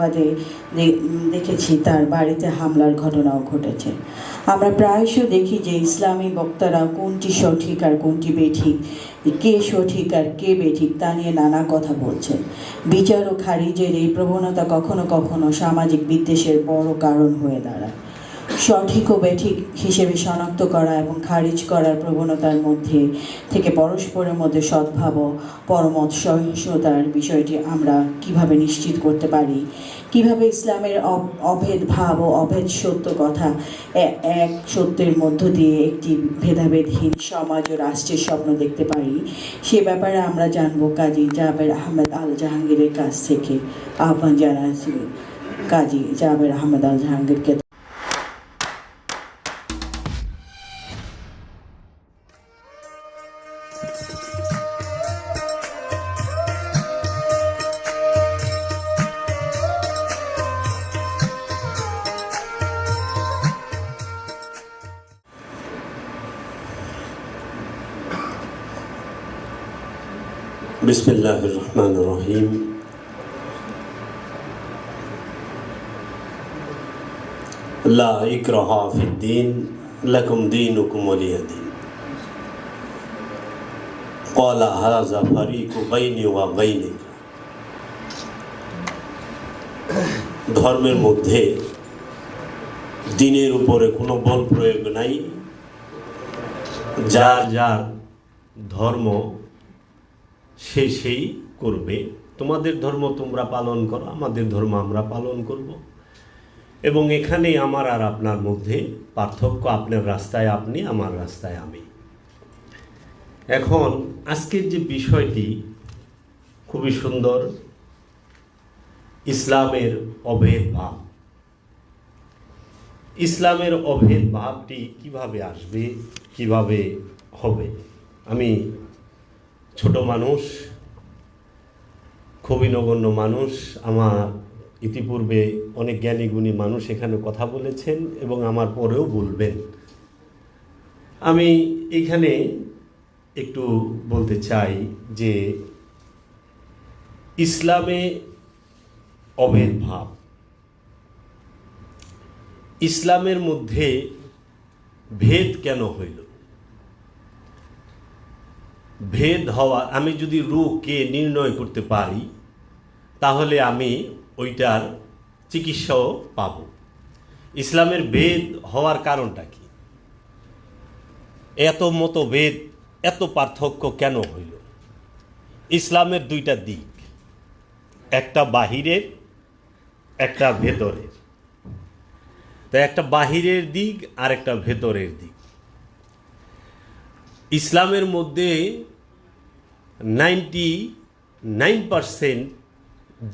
সংবাদে দেখেছি তার বাড়িতে হামলার ঘটনাও ঘটেছে। আমরা প্রায়শ দেখি যে ইসলামী বক্তারা কোনটি সঠিক আর কোনটি বেঠিক, কে সঠিক আর কে বেঠিক তা নিয়ে নানা কথা বলছেন। বিচার ও খারিজের এই প্রবণতা কখনো কখনো সামাজিক বিদ্বেষের বড় কারণ হয়ে দাঁড়ায়। সঠিক ও বেঠিক হিসেবে শনাক্ত করা এবং খারিজ করার প্রবণতার মধ্যে থেকে পরস্পরের মধ্যে সদ্ভাব পরমত সহিংসতার বিষয়টি আমরা কীভাবে নিশ্চিত করতে পারি? কীভাবে ইসলামের অভেদ ভাব ও অভেদ সত্য কথা এক সত্যের মধ্য দিয়ে একটি ভেদাভেদহীন সমাজ ও রাষ্ট্রের স্বপ্ন দেখতে পারি? সে ব্যাপারে আমরা জানব কাজী জাবের আহমেদ আল জাহাঙ্গীরের কাছ থেকে। আহ্বান জানাচ্ছি কাজী জাবের আহমেদ আল জাহাঙ্গীরকে بسم الله الرحمن الرحيم لا إكراه في الدين لكم دينكم ولي دين قال هذا فريق بيني وبينك ধর্মের মধ্যে দিনের উপরে কোনো বল প্রয়োগ নাই যার যার ধর্ম সে সেই করবে। তোমাদের ধর্ম তোমরা পালন করো, আমাদের ধর্ম আমরা পালন করব। এবং এখানেই আমার আর আপনার মধ্যে পার্থক্য, আপনার রাস্তায় আপনি, আমার রাস্তায় আমি। এখন আজকের যে বিষয়টি খুবই সুন্দর, ইসলামের অভেদ ভাব ইসলামের অভেদ ভাবটি কীভাবে আসবে, কীভাবে হবে, আমি ছোট মানুষ, খুবই নগণ্য মানুষ। আমার ইতিপূর্বে অনেক জ্ঞানী গুণী মানুষ এখানে কথা বলেছেন এবং আমার পরেও বলবেন। আমি এখানে একটু বলতে চাই যে ইসলামে অভেদ ভাব ইসলামের মধ্যে ভেদ কেন হইল? ভেদ হওয়া, আমি যদি রোগকে নির্ণয় করতে পারি, তাহলে আমি ওইটার চিকিৎসাও পাব। ইসলামের ভেদ হওয়ার কারণটা কি? এত মতো ভেদ এত পার্থক্য কেন হইল? ইসলামের দুইটা দিক, একটা বাহিরের, একটা ভেতরের। তো একটা বাহিরের দিক আর একটা ভেতরের দিক। ইসলামের মধ্যে নাইনটি নাইন পারসেন্ট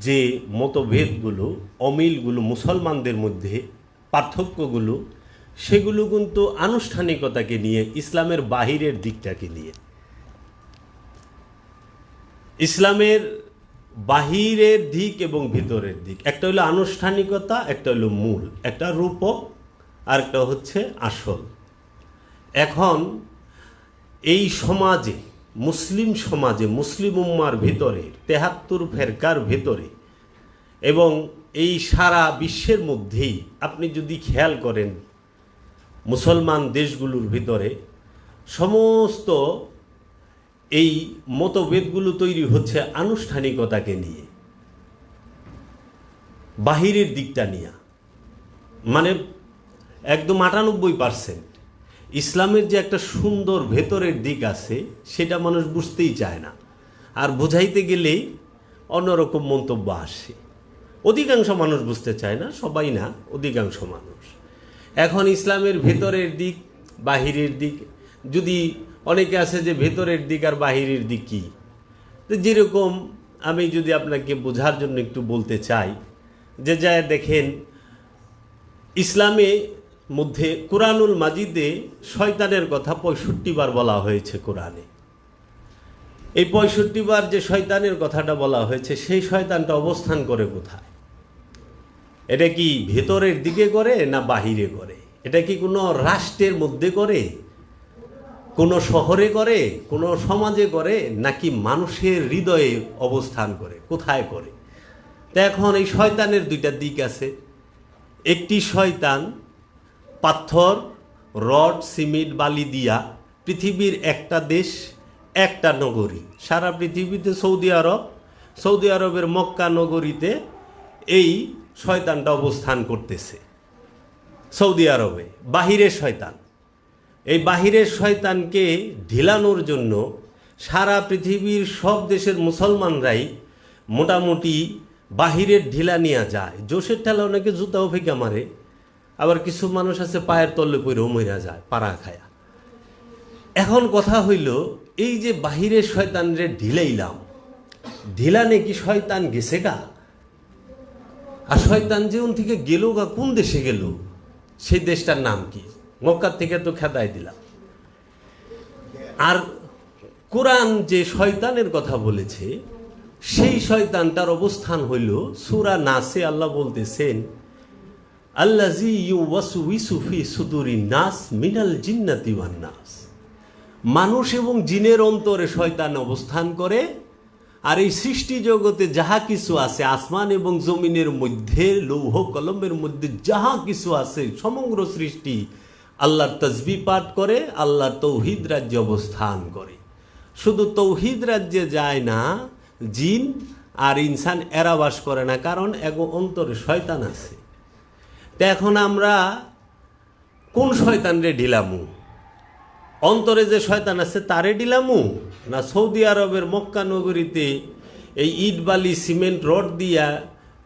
যে মতভেদগুলো, অমিলগুলো মুসলমানদের মধ্যে, পার্থক্যগুলো, সেগুলো কিন্তু আনুষ্ঠানিকতাকে নিয়ে, ইসলামের বাহিরের দিকটাকে নিয়ে। ইসলামের বাহিরের দিক এবং ভিতরের দিক। একটা হলো আনুষ্ঠানিকতা, একটা হলো মূল। একটা রূপক, আর একটা হচ্ছে আসল। এখন এই সমাজে মুসলিম সমাজে, মুসলিম উম্মার ভিতরে, তেহাত্তর ফেরকার ভেতরে এবং এই সারা বিশ্বের মধ্যেই আপনি যদি খেয়াল করেন, মুসলমান দেশগুলোর ভিতরে সমস্ত এই মতভেদগুলো তৈরি হচ্ছে আনুষ্ঠানিকতাকে নিয়ে, বাহিরের দিকটা নিয়ে। মানে একদম আটানব্বই পার্সেন্ট। ইসলামের যে একটা সুন্দর ভেতরের দিক আছে, সেটা মানুষ বুঝতেই চায় না। আর বোঝাইতে গেলেই অন্যরকম মন্তব্য আসে। অধিকাংশ মানুষ বুঝতে চায় না, সবাই না, অধিকাংশ মানুষ। এখন ইসলামের ভেতরের দিক, বাহিরের দিক, যদি অনেকে আছে যে ভেতরের দিক আর বাহিরের দিক কী? যেরকম আমি যদি আপনাকে বোঝার জন্য একটু বলতে চাই, যে যায় দেখেন, ইসলামে মধ্যে কোরআনুল মাজিদে শয়তানের কথা পঁয়ষট্টি বার বলা হয়েছে কোরআনে। এই পঁয়ষট্টি বার যে শয়তানের কথাটা বলা হয়েছে, সেই শয়তানটা অবস্থান করে কোথায়? এটা কি ভেতরের দিকে করে না বাহিরে করে? এটা কি কোনো রাষ্ট্রের মধ্যে করে? কোনো শহরে করে? কোনো সমাজে করে? নাকি মানুষের হৃদয়ে অবস্থান করে? কোথায় করে? তা এখন এই শয়তানের দুইটা দিক আছে। একটি শয়তান পাথর, রড, সিমেন্ট, বালি দিয়া পৃথিবীর একটা দেশ, একটা নগরী। সারা পৃথিবীতে সৌদি আরব, সৌদি আরবের মক্কা নগরীতে এই শয়তানটা অবস্থান করতেছে। সৌদি আরবে, বাহিরের শয়তান। এই বাহিরের শয়তানকে ঢিলানোর জন্য সারা পৃথিবীর সব দেশের মুসলমানরাই মোটামুটি বাহিরের ঢিলা নিয়ে যায়। জোশের ঠেলা অনেকে জুতাও ফেঁকে মারে। আবার কিছু মানুষ আছে পায়ের তলে পইরেও মইরা যায় পাড়া খায়া। এখন কথা হইল, এই যে বাহিরের শয়তানরে ঢিলাইলাম, ঢিলানে কি শয়তান গেছে গা? আর শয়তান যেউন থেকে গেল গা, কোন দেশে গেল? সেই দেশটার নাম কি? মক্কার থেকে তো খেদাই দিলাম। আর কোরআন যে শয়তানের কথা বলেছে, সেই শয়তানটার অবস্থান হইল সুরা নাসে, আল্লাহ বলতেছেন আল্লাজি ইউ ওয়াসু সুদুরি নাস মিনাল জিন্নাতি নাস। মানুষ এবং জিনের অন্তরে শয়তান অবস্থান করে, আর এই সৃষ্টি জগতে যাহা কিছু আছে, আসমান এবং জমিনের মধ্যে, লৌহ কলমের মধ্যে যাহা কিছু আছে, সমগ্র সৃষ্টি আল্লাহর তসবি পাঠ করে, আল্লাহর তৌহিদ রাজ্যে অবস্থান করে। শুধু তৌহিদ রাজ্যে যায় না, জিন আর ইনসান এরা বাস করে না, কারণ এক অন্তরে শয়তান আছে। তা এখন আমরা কোন শয়তানরে ঢিলামু? অন্তরে যে শয়তান আছে তারে ডিলামু না সৌদি আরবের মক্কা নগরীতে এই ইট, বালি, সিমেন্ট, রড দিয়া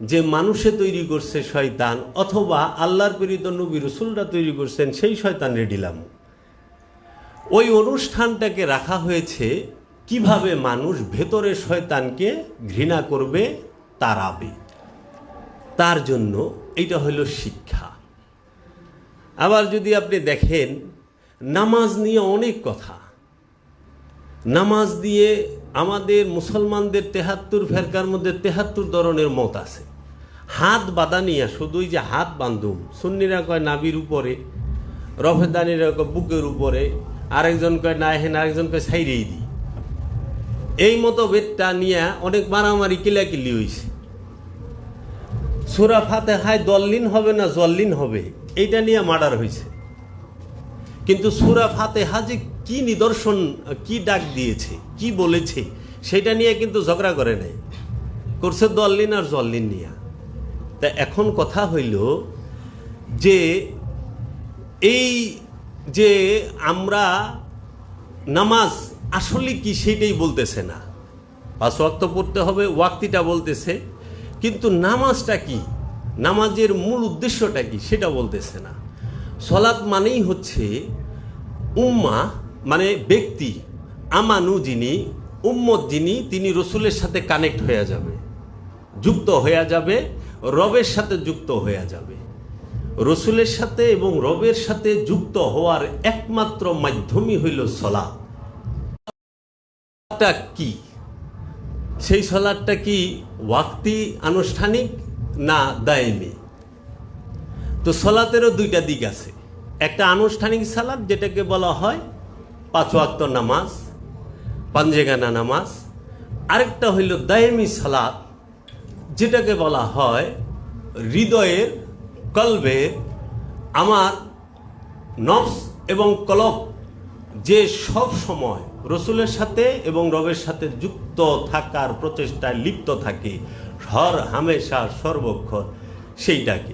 যে মানুষে তৈরি করছে শয়তান অথবা আল্লাহর প্রেরিত নবী রসুলরা তৈরি করছেন, সেই শয়তানরে ডিলামু ওই অনুষ্ঠানটাকে রাখা হয়েছে কীভাবে মানুষ ভেতরের শয়তানকে ঘৃণা করবে, তারাবে। তার জন্য এটা হইল শিক্ষা। আবার যদি আপনি দেখেন, নামাজ নিয়ে অনেক কথা। নামাজ দিয়ে আমাদের মুসলমানদের তেহাত্তর ফেরকার মধ্যে তেহাত্তর ধরনের মত আছে। হাত বাঁধা নিয়ে শুধুই যে হাত বান্ধুম সুন্নিরা কয় নাবির উপরে, রফেদানিরা কয় বুকের উপরে, আরেকজন কয় না হেন আরেকজন কয় সাইরেই দিই। এই মতো বেদটা নিয়ে অনেক মারামারি, কিলাকিলি হয়েছে সুরা ফাতে হায় দল্লিন হবে না জল্লিন হবে? এইটা নিয়ে মার্ডার হয়েছে। কিন্তু সুরা ফাতে হাজে কি নিদর্শন, কি ডাক দিয়েছে, কি বলেছে, সেটা নিয়ে কিন্তু ঝগড়া করে নাই। করছে দল্লিন আর জল্লিন নিয়া। তা এখন কথা হইল যে এই যে আমরা নামাজ আসলে কি সেটাই বলতেছে না। পাঁচ ওয়াক্ত পড়তে হবে, ওয়াক্তিটা বলতেছে কিন্তু নামাজটা কি? নামাজের মূল উদ্দেশ্যটা কি? সেটা বলতেছে না। সলাৎ মানেই হচ্ছে উম্মা মানে ব্যক্তি, আমানু যিনি, উম্মত যিনি, তিনি রসুলের সাথে কানেক্ট হয়ে যাবে। যুক্ত হয়ে যাবে, রবের সাথে যুক্ত হয়ে যাবে। রসুলের সাথে এবং রবের সাথে যুক্ত হওয়ার একমাত্র মাধ্যমই হইল সলা কি? সেই সলাদটা কি ওয়াক্তি আনুষ্ঠানিক না দায়মি? তো সলাতেরও দুইটা দিক আছে। একটা আনুষ্ঠানিক সালাদ, যেটাকে বলা হয় পাঁচ ওয়াক্ত নামাজ পাঞ্জেগানা নামাজ। আরেকটা হইল দায়েমি সালাদ, যেটাকে বলা হয় হৃদয়ের কলবের আমার নফস এবং কলব যে সব সময় রসুলের সাথে এবং রবের সাথে যুক্ত থাকার প্রচেষ্টায় লিপ্ত থাকে। হর হামেশা সর্বক্ষণ সেইটাকে।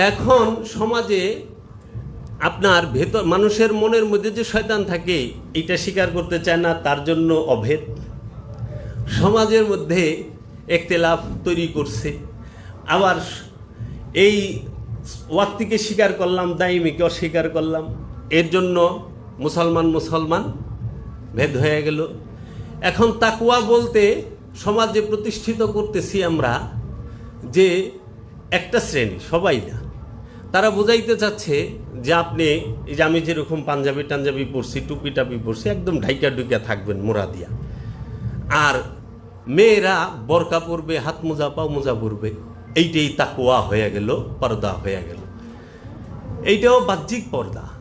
এখন সমাজে আপনার ভেতর, মানুষের মনের মধ্যে যে শয়তান থাকে, এটা স্বীকার করতে চায় না, তার জন্য অভেদ। সমাজের মধ্যে একতেলাফ তৈরি করছে। আবার এই ওয়াক্তিকে স্বীকার করলাম দাইমিকে অস্বীকার করলাম। এর জন্য মুসলমান মুসলমান, ভেদ হয়ে গেল। এখন তাকুয়া বলতে সমাজে প্রতিষ্ঠিত করতেছি আমরা, যে একটা শ্রেণি, সবাই না। তারা বুঝাইতে চাচ্ছে যে আপনি এই যে আমি যেরকম পাঞ্জাবি টাঞ্জাবি পরছি, টুপি টাপি পরছি, একদম ঢাইকা ডুইকা থাকবেন মোরা দিয়া আর মেয়েরা বরকা পরবে, হাত মোজা, পাও মোজা পরবে, এইটাই তাকুয়া হয়ে গেল, পর্দা হয়ে গেল। এইটাও বাহ্যিক পর্দা।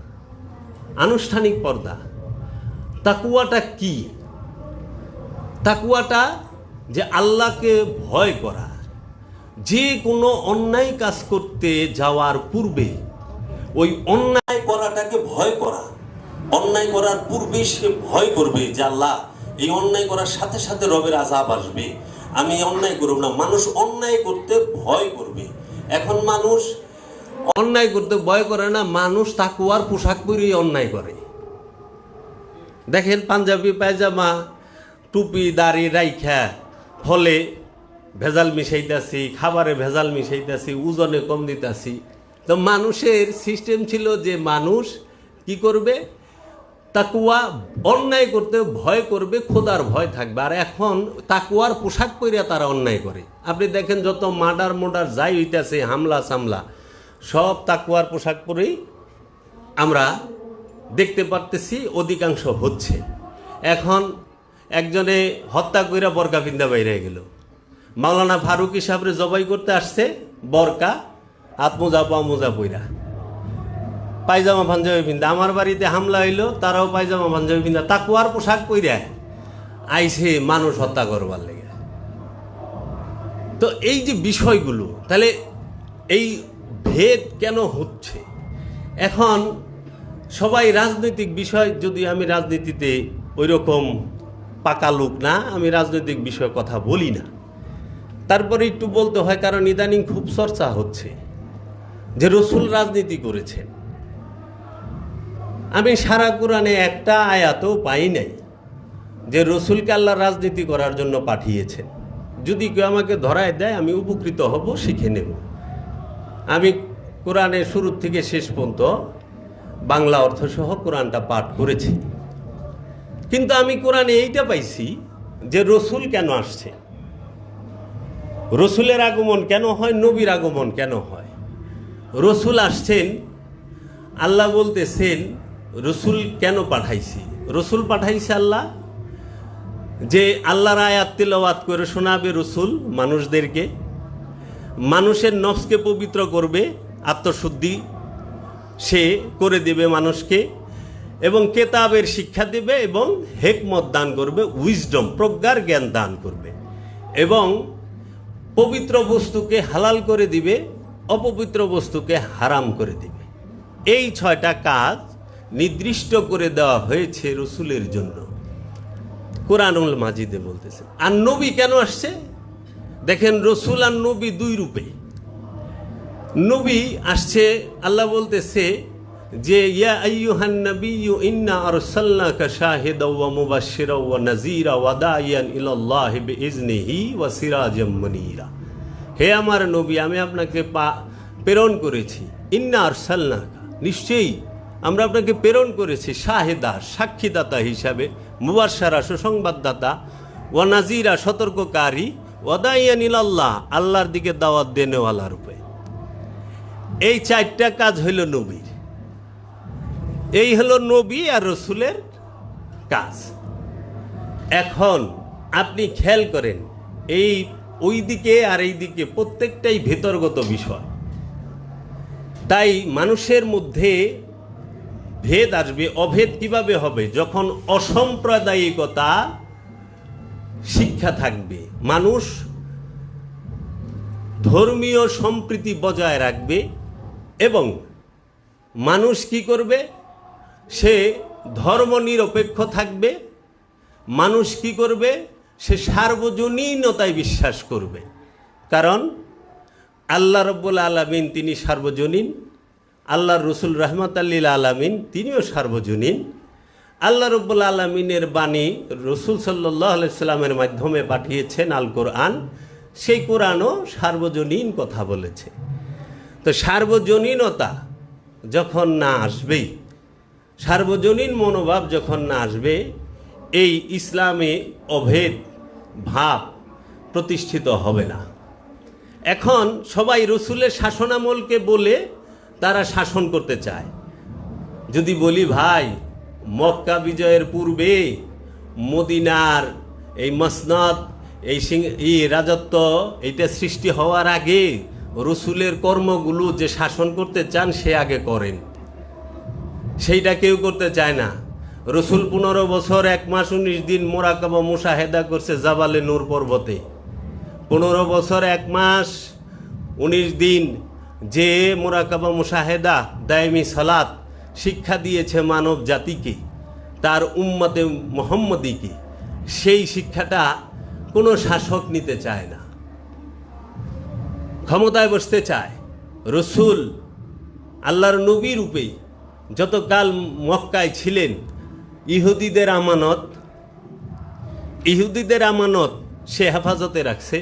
আনুষ্ঠানিক পর্দা। তাকুয়াটা কি? তাকুয়াটা যে আল্লাহকে ভয় করা। যে কোনো অন্যায় কাজ করতে যাওয়ার পূর্বে ওই অন্যায় করাটাকে ভয় করা। অন্যায় করার পূর্বে সে ভয় করবে যে আল্লাহ, এই অন্যায় করার সাথে সাথে রবের আজাব আসবে। আমি অন্যায় করব না। মানুষ অন্যায় করতে ভয় করবে। এখন মানুষ অন্যায় করতে ভয় করে না, মানুষ তাকুয়ার পোশাক পরেই অন্যায় করে। দেখেন পাঞ্জাবি, পায়জামা, টুপি, দাড়ি রাইখা, ফলে ভেজাল মিশাইতাছি, খাবারে ভেজাল মিশাইতাছি, ওজনে কম দিতাছি। তো মানুষের সিস্টেম ছিল যে মানুষ কি করবে? তাকুয়া, অন্যায় করতে ভয় করবে, খোদার ভয় থাকবে। আর এখন তাকুয়ার পোশাক পরিয়া তারা অন্যায় করে। আপনি দেখেন যত মার্ডার মোডার যাই হইতাছে হামলা সামলা সব তাকুয়ার পোশাক পরেই আমরা দেখতে পারতেছি অধিকাংশ হচ্ছে। এখন একজনে হত্যা কইরা বরকা পিন্দা বাইরে গেল। মাওলানা ফারুক সাহেবরে জবাই করতে আসছে, বরকা, হাত মোজা, পা মোজা পইরা। পায়জামা, পাঞ্জাবি পিন্দা আমার বাড়িতে হামলা হইল, তারাও পায়জামা, পাঞ্জাবি পিন্দা তাকুয়ার পোশাক পইরা আইসে মানুষ হত্যা করবার লেগে। তো এই যে বিষয়গুলো, তাহলে এই ভেদ কেন হচ্ছে? এখন সবাই রাজনৈতিক বিষয়, যদি আমি রাজনীতিতে ওই রকম পাকা লোক না, আমি রাজনৈতিক বিষয়ে কথা বলি না। তারপরে একটু বলতে হয়, কারণ ইদানিং খুব চর্চা হচ্ছে যে রসুল রাজনীতি করেছেন। আমি সারা কোরআনে একটা আয়াতও পাই নাই যে রসুলকে আল্লাহ রাজনীতি করার জন্য পাঠিয়েছেন। যদি কেউ আমাকে ধরায় দেয়, আমি উপকৃত হব, শিখে নেব। আমি কোরআনের শুরু থেকে শেষ পর্যন্ত বাংলা অর্থসহ কোরআনটা পাঠ করেছি। কিন্তু আমি কোরআনে এইটা পাইছি যে রসুল কেন আসছে? রসুলের আগমন কেন হয়, নবীর আগমন কেন হয়? রসুল আসছেন, আল্লাহ বলতেছেন, রসুল কেন পাঠাইছি? রসুল পাঠাইছে আল্লাহ যে আল্লাহর আয়াত তেলাওয়াত করে শোনাবে রসুল মানুষদেরকে। মানুষের নফসকে পবিত্র করবে, আত্মশুদ্ধি সে করে দেবে মানুষকে, এবং কেতাবের শিক্ষা দেবে এবং হেকমত দান করবে, উইজডম, প্রজ্ঞার জ্ঞান দান করবে। এবং পবিত্র বস্তুকে হালাল করে দিবে, অপবিত্র বস্তুকে হারাম করে দিবে। এই ছয়টা কাজ নির্দিষ্ট করে দেওয়া হয়েছে রসুলের জন্য। কোরআনুল মাজিদে বলতেছে, আর নবী কেন আসছে? দেখেন রসুল আর নবী দুই রূপে। নবী আসছে, আল্লাহ বলতেছে যে, ইয়া আইয়ুহান নাবিয়্যু ইন্না আরসালনাকা শাহিদাও ওয়া মুবাশশিরাও ওয়া নাযীরা ওয়া দাইয়ান ইলাল্লাহি বিইজনিহি ওয়া সিরাজাম মুনীরা। হে আমার নবী, আমি আপনাকে পা, প্রেরণ করেছি। ইন্না আরসালনাকা, নিশ্চয়ই আমরা আপনাকে প্রেরণ করেছি শাহেদা, সাক্ষীদাতা হিসাবে, মুবাশশারা, সুসংবাদদাতা, ওয়া নাযীরা, সতর্ককারী ওয়া দাইয়ান ইলাল্লাহ আল্লাহর দিকে দাওয়াত দেনেওয়ালা রূপে। এই চারটা কাজ হইল নবীর। এই হলো নবী আর রসুলের কাজ। এখন আপনি খেয়াল করেন, এই ওই দিকে আর এই দিকে প্রত্যেকটাই ভেতরগত বিষয়। তাই মানুষের মধ্যে ভেদ আসবে, অভেদ কীভাবে হবে? যখন অসাম্প্রদায়িকতা শিক্ষা থাকবে। মানুষ ধর্মীয় সম্প্রীতি বজায় রাখবে এবং মানুষ কি করবে? সে ধর্ম নিরপেক্ষ থাকবে। মানুষ কি করবে? সে সার্বজনীনতায় বিশ্বাস করবে। কারণ আল্লাহ রব্বুল আলমিন তিনি সার্বজনীন, আল্লাহর রসুল রহমত আল্লিল আলমিন তিনিও সার্বজনীন। আল্লাহ রব্বুল আলমিনের বাণী রসুল সাল্লাহ সাল্লামের মাধ্যমে পাঠিয়েছেন আল কোরআন। সেই কোরআনও সার্বজনীন কথা বলেছে। তো সার্বজনীনতা যখন না আসবেই, সার্বজনীন মনোভাব যখন না আসবে, এই ইসলামে অভেদ, ভাব প্রতিষ্ঠিত হবে না। এখন সবাই রসুলের শাসনামলকে বলে তারা শাসন করতে চায়। যদি বলি, ভাই মক্কা বিজয়ের পূর্বে মদিনার এই মসনদ, এই এই রাজত্ব এইটা সৃষ্টি হওয়ার আগে রসুলের কর্মগুলো যে শাসন করতে চান, সে আগে করেন। সেইটা কেউ করতে চায় না। রসুল পনেরো বছর, এক মাস উনিশ দিন মোরাকাবা মুশাহেদা করছে জাবালে নূর পর্বতে। পনেরো বছর, এক মাস উনিশ দিন যে মোরাকাবা মুশাহেদা দায়মি সালাত শিক্ষা দিয়েছে মানব জাতিকে, তার উম্মতে মোহাম্মদীকে। সেই শিক্ষাটা কোনো শাসক নিতে চায় না। ক্ষমতায় বসতে চায়। রসুল আল্লাহর নবী রূপে যতকাল মক্কায় ছিলেন, ইহুদিদের আমানত ইহুদিদের আমানত সে হেফাজতে রাখছে,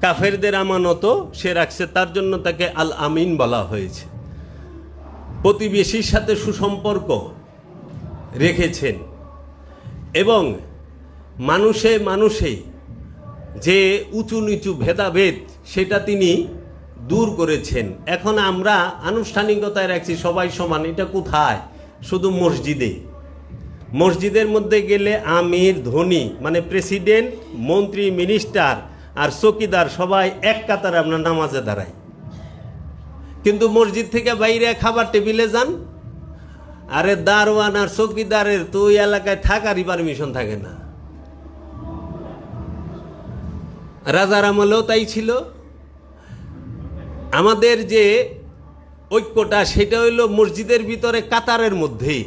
কাফেরদের আমানতও সে রাখছে, তার জন্য তাকে আল আমিন বলা হয়েছে। প্রতিবেশীর সাথে সুসম্পর্ক রেখেছেন। এবং মানুষে মানুষে যে উঁচু নিচু ভেদাভেদ সেটা তিনি দূর করেছেন। এখন আমরা আনুষ্ঠানিকতায় রাখছি, সবাই সমান। এটা কোথায়? শুধু মসজিদে। মসজিদের মধ্যে গেলে আমির, ধনী মানে প্রেসিডেন্ট, মন্ত্রী, মিনিস্টার আর চকিদার সবাই এক কাতারে আপনার নামাজে দাঁড়াই। কিন্তু মসজিদ থেকে বাইরে খাবার টেবিলে যান। আরে দারোয়ান আর চকিদারের তো ওই এলাকায় থাকারই পারমিশন থাকে না। রাজার আমলেও তাই ছিল। আমাদের যে ঐক্যটা সেটা হইল মসজিদের ভিতরে কাতারের মধ্যেই।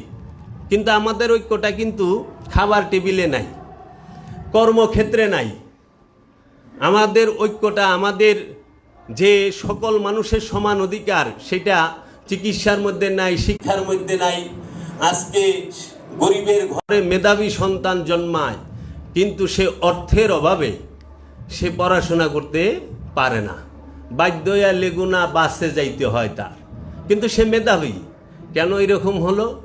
কিন্তু আমাদের ঐক্যটা কিন্তু খাবার টেবিলে নাই, কর্মক্ষেত্রে নাই। আমাদের ঐক্যটা আমাদের যে সকল মানুষের সমান অধিকার, সেটা চিকিৎসার মধ্যে নাই, শিক্ষার মধ্যে নাই। আজকে গরিবের ঘরে মেধাবী সন্তান জন্মায়, কিন্তু সে অর্থের অভাবে সে পড়াশোনা করতে পারে না। বাধ্যয়া লেগুনা বাসে যাইতে হয় তার। কিন্তু সে মেধাবী, কেন এরকম হলো?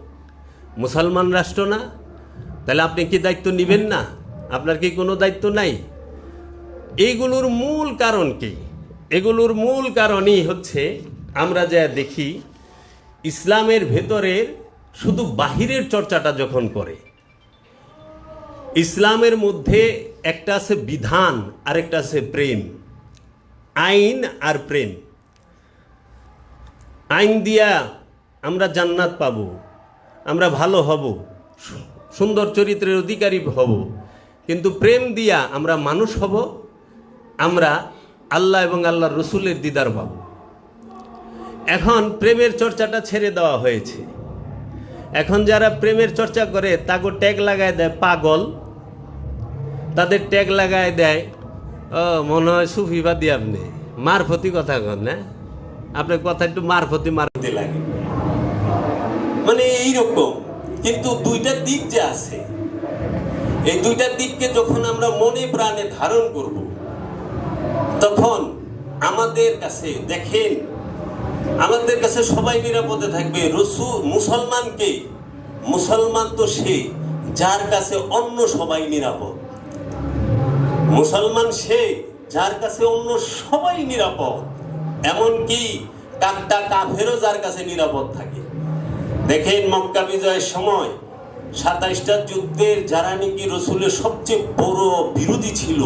মুসলমান রাষ্ট্র না? তাহলে আপনি কি দায়িত্ব নেবেন না? আপনার কি কোনো দায়িত্ব নাই? এইগুলোর মূল কারণ কি? এগুলোর মূল কারণই হচ্ছে আমরা যা দেখি, ইসলামের ভেতরের শুধু বাহিরের চর্চাটা যখন করে, ইসলামের মধ্যে একটা আছে বিধান, আরেকটা আছে প্রেম। আইন আর প্রেম। আইন দিয়া আমরা জান্নাত পাব, আমরা ভালো হব, সুন্দর চরিত্রের অধিকারী হব। কিন্তু প্রেম দিয়া আমরা মানুষ হব, আমরা আল্লাহ এবং আল্লাহর রসুলের দিদার পাব এখন প্রেমের চর্চাটা ছেড়ে দেওয়া হয়েছে। এখন যারা প্রেমের চর্চা করে তাকে ট্যাগ লাগায় দেয় পাগল। তাদের ট্যাগ লাগায় দেয়, ও, মনে হয় সুফিবাদী আপনি। মারফতি কথা কন না আপনার কথা একটু মারফতি মারফতি লাগে। মানে এইরকম। কিন্তু দুইটা দিক যে আছে। এই দুইটা দিককে যখন আমরা মনে প্রাণে ধারণ করব তখন আমাদের কাছে, দেখেন, আমাদের কাছে সবাই নিরাপদে থাকবে। রসু মুসলমানকে, মুসলমান তো সে, যার কাছে অন্য সবাই নিরাপদ। মুসলমান সে, যার কাছে অন্য সবাই নিরাপদ। এমনকি কাকটা কাফেরও যার কাছে নিরাপদ থাকে। দেখেন, মক্কা বিজয়ের সময় সাতাইশটা যুদ্ধের, যারা নাকি রসুলের সবচেয়ে বড় বিরোধী ছিল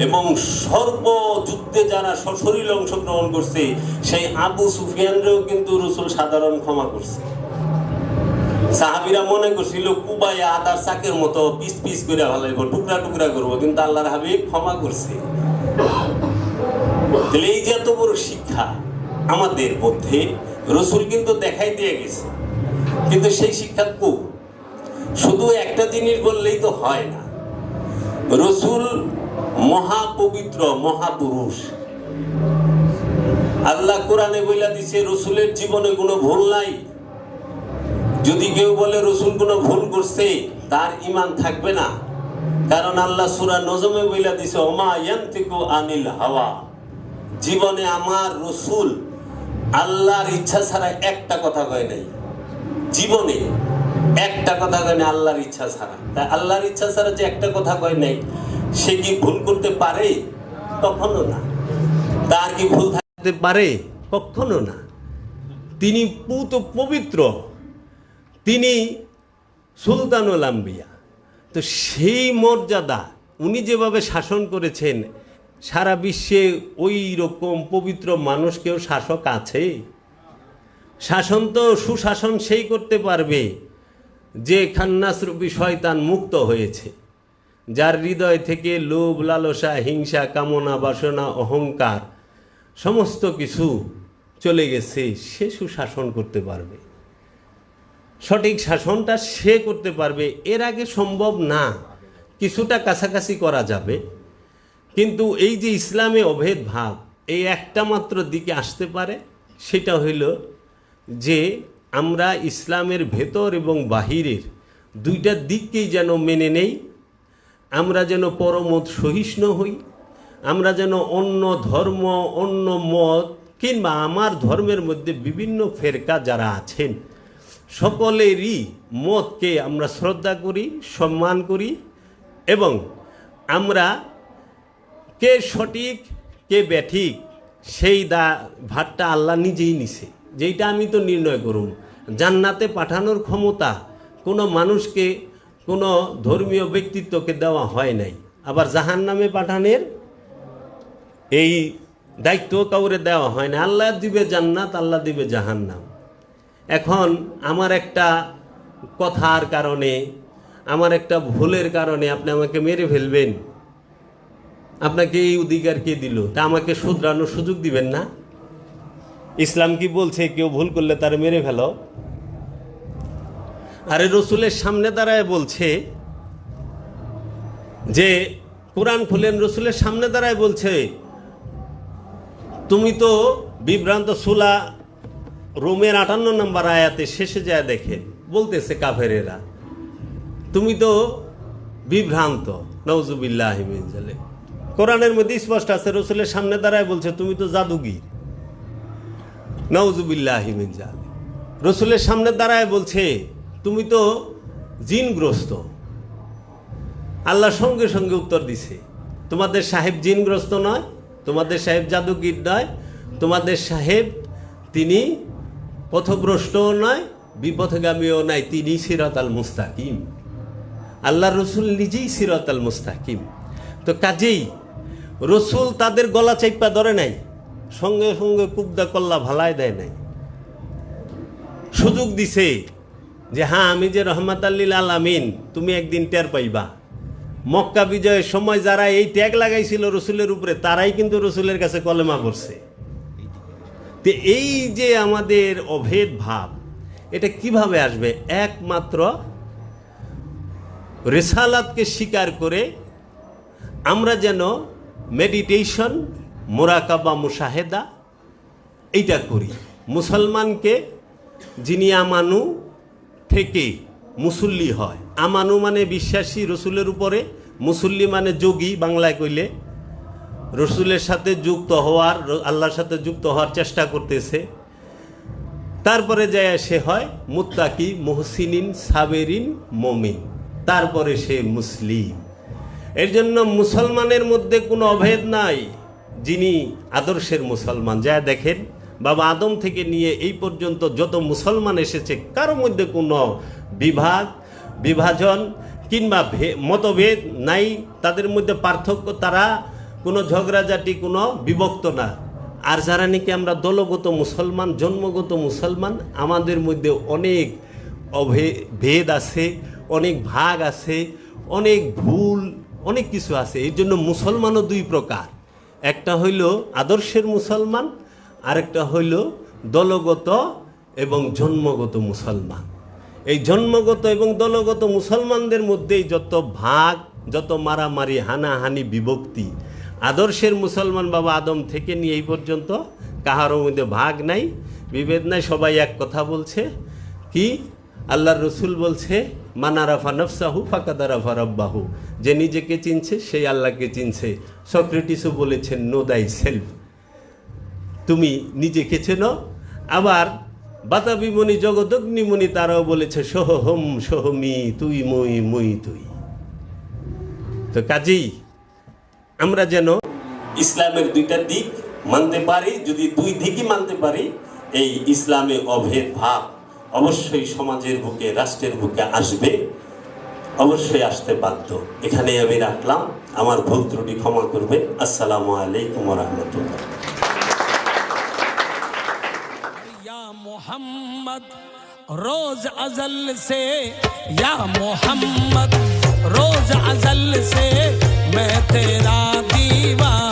এবং সর্বযুদ্ধে যারা সশরীর অংশগ্রহণ করছে, সেই আবু সুফিয়ানরেও কিন্তু রসুল সাধারণ ক্ষমা করছে। সাহাবিরা মনে করছিল কুবাইয়া আদার চাকের মতো পিস পিস করে টুকরা টুকরা করব, কিন্তু আল্লাহর হাবিব ক্ষমা করছে। এই যে এত বড় শিক্ষা আমাদের মধ্যে, রসুল কিন্তু দেখাই দিয়ে গেছে। কিন্তু সেই শিক্ষা কু? শুধু একটা জিনিস বললেই তো হয় না। রসুল মহাপবিত্র মহাপুরুষ। আল্লাহ কোরআনে বইলা দিছে, রসুলের জীবনে কোনো ভুল নাই। যদি কেউ বলে রসুল কোনো ভুল করছে, তার ইমান থাকবে না। কারণ আল্লাহ সুরা নজমে বইলা দিছে, ওমা আনিল হাওয়া। জীবনে আমার রসুল আল্লাহর ইচ্ছা ছাড়া একটা কথা কয় নাই। জীবনে একটা কথা কয় নাই, আল্লাহর ইচ্ছা ছাড়া। তাই আল্লাহর ইচ্ছা ছাড়া যে একটা কথা কয় নাই সে কি ভুল করতে পারে? কখনো না। তার কি ভুল থাকতে পারে? কখনো না। তিনি পুত পবিত্র। তিনি সুলতানুল আম্বিয়া। তো সেই মর্যাদা উনি যেভাবে শাসন করেছেন, সারা বিশ্বে ওই রকম পবিত্র মানুষকেও শাসক আছে? শাসন তো সুশাসন সেই করতে পারবে যে খান্নাসরূপী শয়তান মুক্ত হয়েছে। যার হৃদয় থেকে লোভ, লালসা, হিংসা, কামনা, বাসনা, অহংকার, সমস্ত কিছু চলে গেছে, সে সুশাসন করতে পারবে। সঠিক শাসনটা সে করতে পারবে, এর আগে সম্ভব না। কিছুটা কাছাকাছি করা যাবে। কিন্তু এই যে ইসলামে অভেদ ভাব এই একটা মাত্র দিকে আসতে পারে, সেটা হইল যে আমরা ইসলামের ভেতর এবং বাহিরের দুইটা দিককেই যেন মেনে নেই আমরা যেন পরমত সহিষ্ণু হই, আমরা যেন অন্য ধর্ম, অন্য মত, কিংবা আমার ধর্মের মধ্যে বিভিন্ন ফেরকা যারা আছেন, সকলেরই মতকে আমরা শ্রদ্ধা করি, সম্মান করি, এবং আমরা কে সঠিক, কে ব্যাঠিক, সেই দা ভাতটা আল্লাহ নিজেই নিছে। যেইটা আমি তো নির্ণয় করুম। জান্নাতে পাঠানোর ক্ষমতা কোনো মানুষকে কোনো ধর্মীয় ব্যক্তিত্বকে দেওয়া হয় নাই। আবার জাহান নামে পাঠানের এই দায়িত্ব কাউরে দেওয়া হয় না আল্লাহ দিবে জান্নাত, আল্লাহ দিবে জাহান্নাম। এখন আমার একটা কথার কারণে, আমার একটা ভুলের কারণে আপনি আমাকে মেরে ফেলবেন। আপনাকে এই অধিকার কে দিল? তা আমাকে শুধরানোর সুযোগ দিবেন না? ইসলাম কি বলছে, কেউ ভুল করলে তার মেরে ফেলো? আরে রসুলের সামনে দাঁড়ায় বলছে যে, কোরআন খুলেন, রসুলের সামনে দাঁড়ায় বলছে, তুমি তো বিভ্রান্ত সুলা, রোমের আটান্ন নম্বর আয়াতে শেষে যায় দেখে, বলতেছে কাফেরেরা। তুমি তো বিভ্রান্ত নওজুবিল্লাহ জালে কোরআনের মধ্যে স্পষ্ট আছে, রসুলের সামনে দাঁড়ায় বলছে, তুমি তো জাদুগির নওজুবিল্লাহ জালে রসুলের সামনে দাঁড়ায় বলছে তুমি তো জিনগ্রস্ত। আল্লাহ সঙ্গে সঙ্গে উত্তর দিছে, তোমাদের সাহেব জিনগ্রস্ত নয়, তোমাদের সাহেব জাদুগির নয়, তোমাদের সাহেব তিনি পথভ্রষ্টও নয়, বিপথগামীও নয়, তিনি সিরাত আল মুস্তাকিম। আল্লাহ রসুল নিজেই সিরাত আল মুস্তাকিম। তো কাজেই রসুল তাদের গলা চাইপা ধরে নাই, সঙ্গে সঙ্গে কুবদা কল্লা ভালায় দেয় নাই। সুযোগ দিছে যে হ্যাঁ আমি যে রহমত আল্লিল আলামিন, তুমি একদিন টের পাইবা। মক্কা বিজয়ের সময় যারা এই ট্যাগ লাগাইছিল রসুলের উপরে, তারাই কিন্তু রসুলের কাছে কলেমা করছে তো এই যে আমাদের অভেদ ভাব এটা কীভাবে আসবে? একমাত্র রেসালাতকে স্বীকার করে আমরা যেন মেডিটেশন, মোরাকাবা, মুশাহেদা, এইটা করি। মুসলমানকে যিনি আমানু থেকে মুসল্লি হয়। আমানু মানে বিশ্বাসী রসুলের উপরে, মুসল্লি মানে যোগী বাংলায় কইলে। রসুলের সাথে যুক্ত হওয়ার, আল্লাহর সাথে যুক্ত হওয়ার চেষ্টা করতেছে। তারপরে যায় সে হয় মুত্তাকি, মোহসিনিন, সাবেরিন, মমিন। তারপরে সে মুসলিম। এর জন্য মুসলমানের মধ্যে কোনো অভেদ নাই যিনি আদর্শের মুসলমান। যা দেখেন বাবা আদম থেকে নিয়ে এই পর্যন্ত যত মুসলমান এসেছে, কারও মধ্যে কোনো বিভাগ, বিভাজন কিংবা মতভেদ নাই। তাদের মধ্যে পার্থক্য, তারা কোনো ঝগড়াঝাটি, কোনো বিভক্ত না। আর যারা নাকি আমরা দলগত মুসলমান, জন্মগত মুসলমান, আমাদের মধ্যে অনেক ভেদ আছে, অনেক ভাগ আছে, অনেক ভুল, অনেক কিছু আছে। এই জন্য মুসলমানও দুই প্রকার। একটা হইল আদর্শের মুসলমান আরেকটা হইল দলগত এবং জন্মগত মুসলমান। এই জন্মগত এবং দলগত মুসলমানদের মধ্যেই যত ভাগ, যত মারামারি, হানাহানি, বিভক্তি, আদর্শের মুসলমান বাবা আদম থেকে নিয়ে এই পর্যন্ত কাহারও মধ্যে ভাগ নাই, বিভেদ নাই, সবাই এক কথা বলছে। কি? আল্লাহর রসুল বলছে মানারাফা নফসাহু ফাকাদারাফা রব্বাহু। যে নিজেকে চিনছে, সেই আল্লাহকে চিনছে। সক্রেটিসও বলেছেন নো দাই সেলফ তুমি নিজেকে চেনো আবার বাতাবিমণি জগদগ্নিমণি তারাও বলেছে সোহম সোহমি তুই মুই মুই, তুই। তো কাজেই আমরা যেন ইসলামের দুইটা দিক মানতে পারি, যদি দুই দিকই মানতে পারি, এই ইসলামে অভেদ ভাব অবশ্যই সমাজের বুকে, রাষ্ট্রের বুকে আসবে, অবশ্যই আসতে বাধ্য। এখানে আমি রাখলাম। আমার ভুল ত্রুটি ক্ষমা করবে আসসালামু আলাইকুম রহমতুল্লাহ। या मोहम्मद रोज अजल से या मोहम्मद रोज अजल से मैं तेरा दीवाना